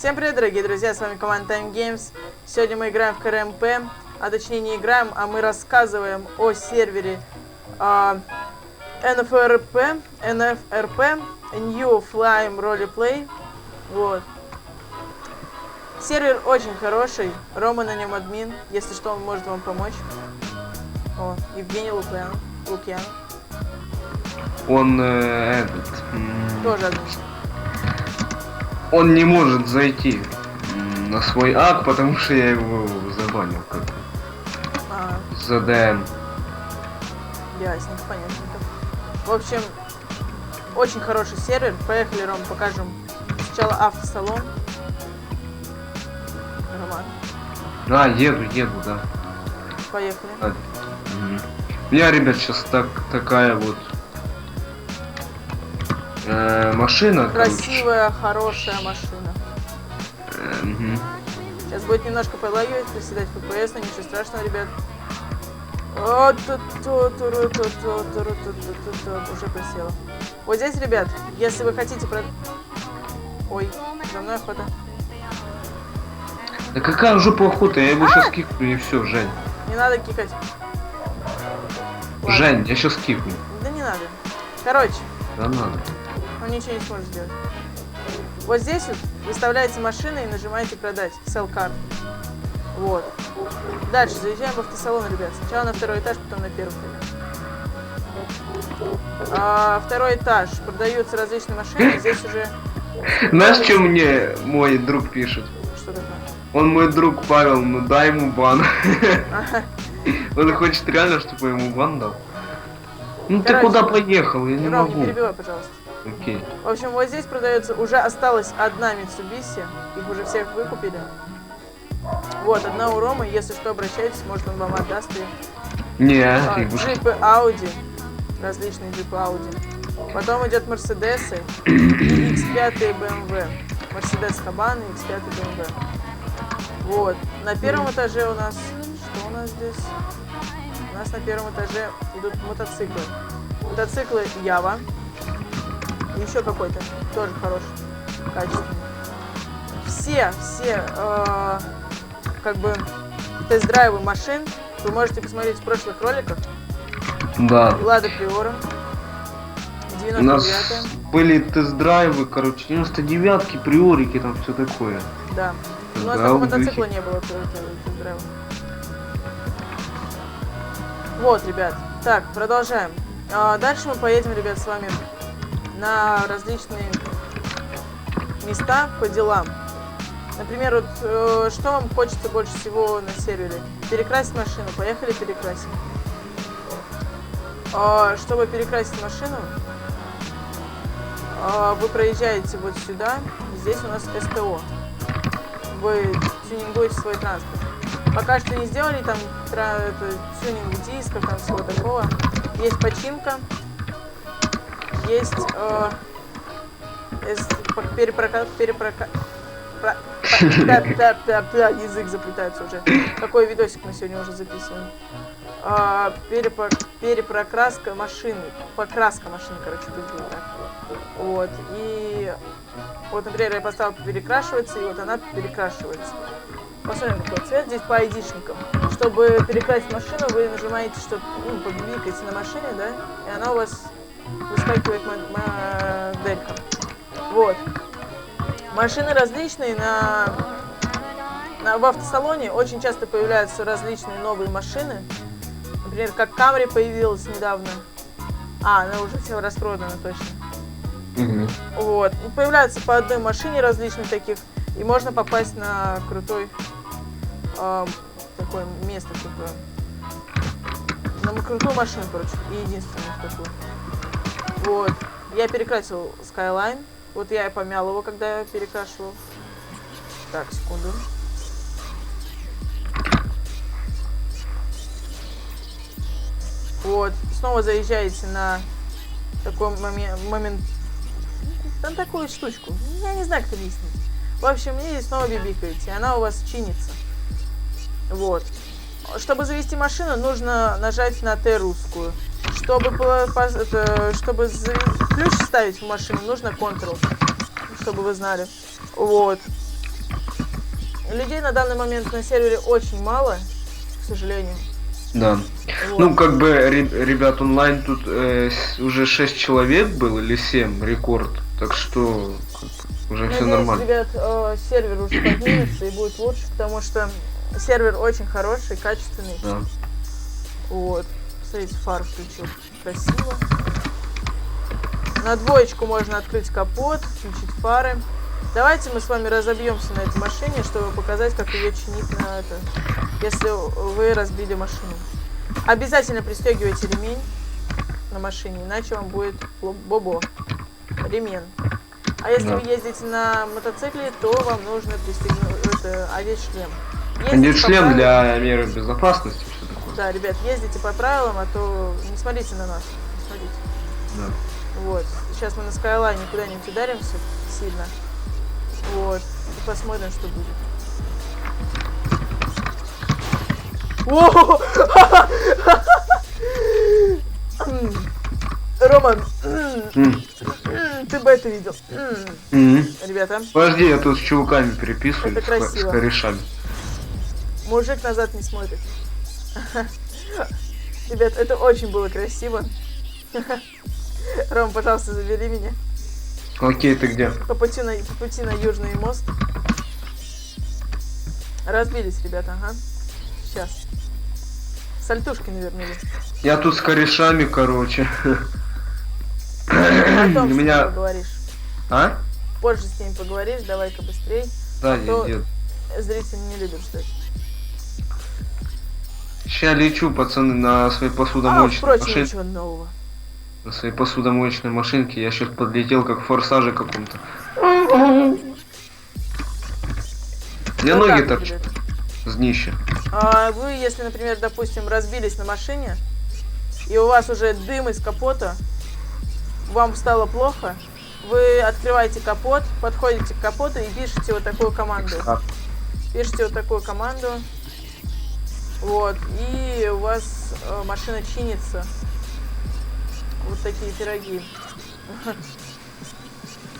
Всем привет, дорогие друзья, с вами команда Time Games. Сегодня мы играем в КРМП, а точнее не играем, а мы рассказываем о сервере а, NFRP, NFRP, New Flame Roleplay. Вот. Сервер очень хороший, Рома на нем админ, если что, он может вам помочь. О, Евгений Лукьян, Лукьян, Он э, этот. тоже админ. Он не может зайти на свой ак, потому что я его забанил как бы. А, За ДН. Ясненько, понятненько. В общем, очень хороший сервер. Поехали, Ром, покажем сначала автосалон. Роман, А, еду, еду, да. поехали. А. У меня, ребят, сейчас так, такая вот э, машина. короче. Красивая, хорошая машина. Э, мгм. Сейчас будет немножко полагивать, приседать FPS, но ничего страшного, ребят. Уже присела. Вот здесь, ребят, если вы хотите про... Ой, за мной охота. Да какая уже охота, я его сейчас кикну и все, Жень. Не надо кикать. Жень, я сейчас кикну. Да не надо. Короче, Да надо. Он ничего не сможет сделать. Вот здесь вот выставляете машины и нажимаете продать. Sell card. Вот. Дальше заезжаем в автосалон, ребят. Сначала на второй этаж, потом на первый. А, второй этаж. Продаются различные машины. Здесь уже... Знаешь, что мне мой друг пишет? Что такое? Он мой друг Павел, ну дай ему бан. Он хочет реально, чтобы я ему бан дал. Ну ты куда поехал? Я не могу. перебивай, пожалуйста. Окей. В общем, вот здесь продается, уже осталась одна Mitsubishi, их уже всех выкупили. Вот, одна у Ромы, если что, обращайтесь, может он вам отдаст ее. Не, А, ты джипы Audi, различные джипы Audi. Потом идет Мерседесы и X5 BMW. Мерседес Хабан и X5 BMW. Вот, на первом этаже у нас, что у нас здесь? У нас на первом этаже идут мотоциклы. Мотоциклы Ява. Еще какой-то, тоже хороший, качественный. Все, все, э, как бы, тест-драйвы машин вы можете посмотреть в прошлых роликах. Да. Лада Приора. У нас 99 были тест-драйвы, короче, 99-ки, приорики, там все такое. да. У нас Да, мотоцикла не было тест-драйва. Вот, ребят. Так, продолжаем. А, дальше мы поедем, ребят, с вами на различные места по делам. Например, вот э, что вам хочется больше всего на сервере? Перекрасить машину. Поехали перекрасим. А, чтобы перекрасить машину, а, вы проезжаете вот сюда. Здесь у нас СТО. Вы тюнингуете свой транспорт. Пока что не сделали там тра- это, тюнинг дисков, там всего такого. Есть починка. Есть э, перепрока- перепрока- про- да, да, да, да, язык заплетается уже. Какой видосик мы сегодня уже записываем? А, перепо- перепрокраска машины, покраска машины, короче, пусть будет так. Вот, и вот, например, я поставил перекрашиваться, и вот она перекрашивается. Посмотрим, какой цвет здесь по айдишникам. Чтобы перекрасить машину, вы нажимаете, что ну, покликаете на машине, да, и она у вас выскакивает мо- моделька. Вот. Машины различные на, на в автосалоне очень часто появляются различные новые машины. Например, как Камри появилась недавно. А, она уже вся распродана точно. Мгм. Вот. И появляются по одной машине различных таких. И можно попасть на крутой ам, такое место крутое. На крутую машину, короче. И единственную такую. Вот. Я перекрасил Skyline. Вот я и помял его, когда я перекрашивал. Так, секунду. Вот. Снова заезжаете на такой момент, момент там такую штучку. Я не знаю, как объяснить. В общем, здесь снова бибикаете, и она у вас чинится. Вот. Чтобы завести машину, нужно нажать на Т русскую. Чтобы, это, чтобы ключ ставить в машину, нужно Ctrl. Чтобы вы знали. Вот. людей на данный момент на сервере очень мало, к сожалению. Да. Вот. Ну, как бы, ре- ребят, онлайн тут э, уже 6 человек был или 7 рекорд. Так что уже все Надеюсь, нормально. ребят, э, сервер уже поднимется и будет лучше, потому что сервер очень хороший, качественный. Да. Вот. Смотрите, фар включил. Красиво. На двоечку можно открыть капот, включить фары. Давайте мы с вами разобьемся на этой машине, чтобы показать, как ее чинить на это. Если вы разбили машину. Обязательно пристегивайте ремень на машине, иначе вам будет бобо. Ремень. А если Да. вы ездите на мотоцикле, то вам нужно пристегнуть, это, одеть шлем. Для меры безопасности, все. Да, ребят, ездите по правилам, а то не смотрите на нас. Не смотрите. Да. Вот. Сейчас мы на Скайлайне куда-нибудь ударимся сильно. Вот. И посмотрим, что будет. Рома, ты бы это видел. Ребята, Подожди, я тут с чуваками переписываюсь, Это ко- с красиво. корешами. мужик назад не смотрит. Ребят, это очень было красиво. Ром, пожалуйста, забери меня. Окей, ты где? По пути на, по пути на Южный мост. Разбились, ребята, ага. Сейчас. Сальтушки навернули. Я тут с корешами, короче. Потом У меня... поговоришь. А? Позже с ними поговоришь, давай-ка быстрей. Да, А то- дед. Зрители не любят ждать. Сейчас лечу, пацаны, на своей А, посудомоечной впрочем, машинке. ничего нового. На своей посудомоечной машинке я сейчас подлетел как в форсаже каком-то. Мне Вот ноги так торчат с днища. А вы, если, например, допустим, разбились на машине, и у вас уже дым из капота, вам стало плохо, вы открываете капот, подходите к капоту и пишете вот такую команду. Пишите вот такую команду. Вот. И у вас э, машина чинится. Вот такие пироги.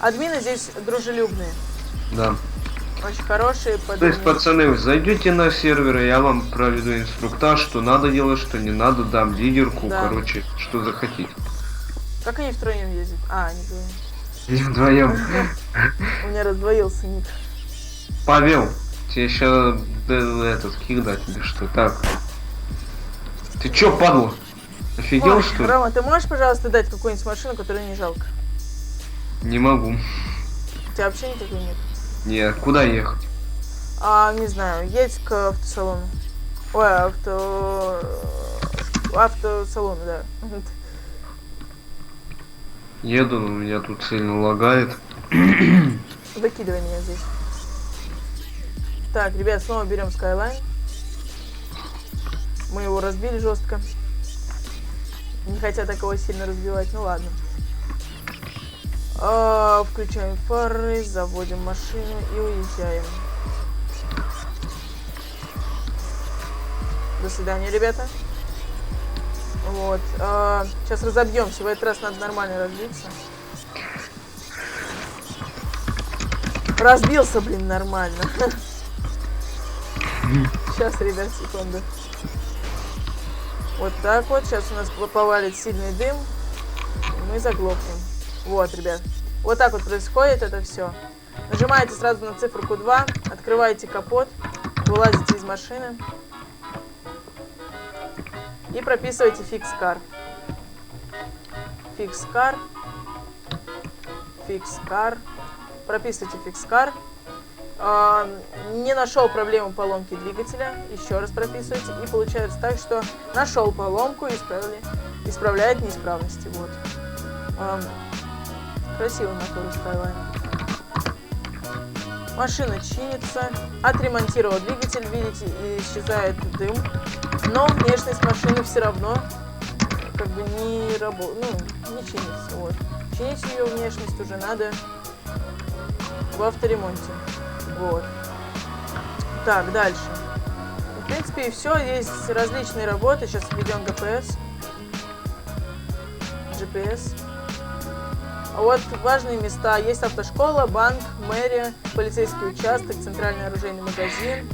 Админы здесь дружелюбные. Да. Очень хорошие. То есть, пацаны, вы зайдете на сервер, и я вам проведу инструктаж, что надо делать, что не надо, дам лидерку, Да. короче, что захотите. Как они втроем ездят? А, они вдвоем. Не вдвоем. У меня раздвоился ник. Павел, тебе сейчас этот кик дать тебе что? Так. Ты чё, падла? Офигел, Ой, что ли? Рома, ты можешь, пожалуйста, дать какую-нибудь машину, которую не жалко? Не могу. У тебя вообще никакой нет? Не, куда ехать? А, не знаю, едь к автосалону. Ой, авто... Автосалону, да. Еду, но меня тут сильно лагает. Выкидывай меня здесь. Так, ребят, снова берем Skyline. Мы его разбили жестко. Не хотя такого сильно разбивать, ну ладно. А, включаем фары, заводим машину и уезжаем. До свидания, ребята. Вот. а, сейчас разобьемся. В этот раз надо нормально разбиться. Разбился, блин, нормально. Сейчас, ребят, секунду. Вот так вот. Сейчас у нас повалит сильный дым. И мы заглохнем. Вот, ребят. Вот так вот происходит это все. Нажимаете сразу на цифру Q2, открываете капот, вылазите из машины и прописываете фикс кар. Фикс кар. Фикс кар. Прописывайте фикс кар. А, не нашел проблему поломки двигателя, еще раз прописывайте. И получается так, что нашел поломку, исправили, исправляет неисправности. Вот. Красивый мотор у Skyline. Машина чинится. Отремонтировал двигатель, видите, и исчезает дым. Но внешность машины все равно как бы не работает, ну, не чинится. Вот. Чинить ее внешность уже надо в авторемонте. Вот. Так, дальше. В принципе, и все. Есть различные работы. Сейчас введем GPS. GPS. Вот важные места. Есть автошкола, банк, мэрия, полицейский участок, центральный оружейный магазин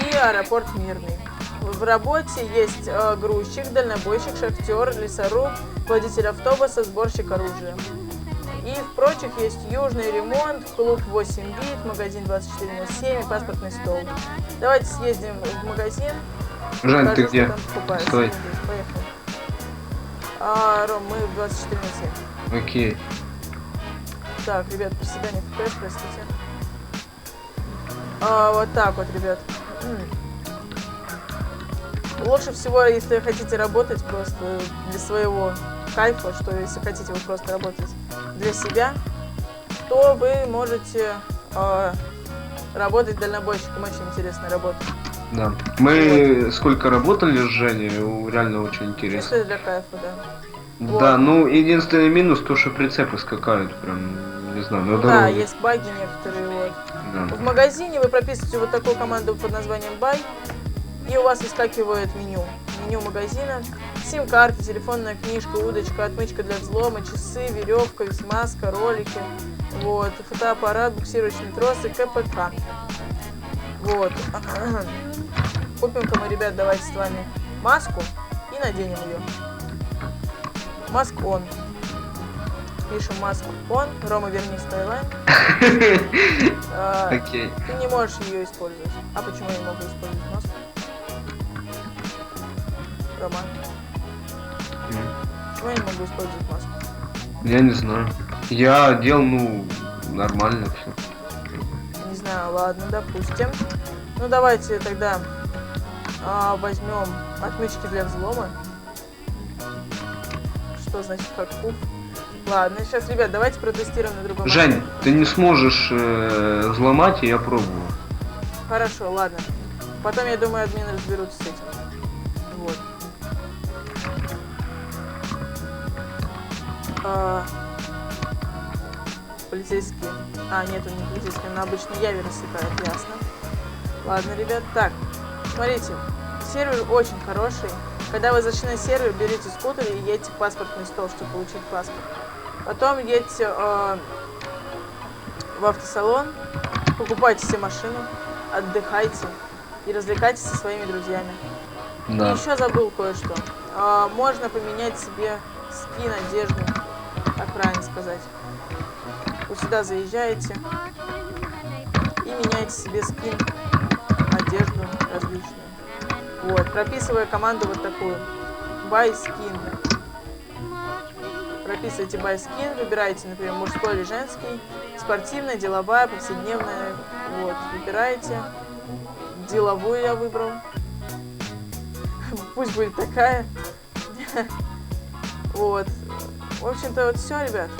и аэропорт Мирный. В работе есть э, грузчик, дальнобойщик, шахтер, лесоруб, водитель автобуса, сборщик оружия. И в прочих есть южный ремонт, клуб 8 бит, магазин 24 на 7 и паспортный стол. Давайте съездим в магазин. Жень, ты где? Стой. Поехали. А, Ром, мы в 24 на 7. Окей. Так, ребят, приседание FPS, простите. А, вот так вот, ребят. Лучше всего, если хотите работать просто для своего кайфа, что если хотите вы просто работать для себя, то вы можете а, работать дальнобойщиком. Очень интересная работа. Да. Мы сколько работали с Женей, реально очень интересно. Чисто для кайфа, да. Вот. Да, ну единственный минус то, что прицепы скакают прям, не знаю, на Да, дороге. есть баги некоторые, вот. Да. В магазине вы прописываете вот такую команду под названием buy, и у вас выскакивает меню. Меню магазина. Сим-карта, телефонная книжка, удочка, отмычка для взлома, часы, веревка, маска, ролики. Вот, фотоаппарат, буксировочный трос и КПК. Вот. Купим-ка мы, ребят, давайте с вами маску и наденем ее. Маск он. Пишем маск он. Рома, вернись в Таиланд. А, Окей. ты не можешь ее использовать. А почему я не могу использовать маску? Роман. Почему я не могу использовать маску? Я не знаю. Я одел, ну, нормально все. Не знаю, ладно, допустим. Ну давайте тогда а, возьмем отмычки для взлома. Что значит как пуф? Ладно, сейчас, ребят, давайте протестируем на другом. Жень, машине. ты не сможешь э, взломать, и я пробую. Хорошо, ладно. Потом, я думаю, админы разберутся с этим. Вот. А, полицейские. А, нет, он не полицейский, он на обычной яве рассекает, ясно. Ладно, ребят, так. Смотрите, сервер очень хороший. Когда вы зашли на сервер, берите скутер и едете в паспортный стол, чтобы получить паспорт. Потом едете э, в автосалон, покупайте себе машину, отдыхайте и развлекайтесь со своими друзьями. И Да. еще забыл кое-что. А, можно поменять себе скин, одежду, правильно сказать. Вы сюда заезжаете и меняете себе скин, одежду различную. Вот, прописывая команду вот такую. Buy skin. Прописываете buy skin, выбираете, например, мужской или женский, спортивная, деловая, повседневная. Вот, выбираете. Деловую я выбрал. Пусть будет такая. Вот. В общем-то, вот все, ребят.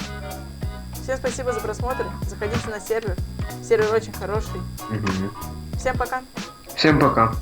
Всем спасибо за просмотр. Заходите на сервер. Сервер очень хороший. Мгм. Всем пока. Всем пока.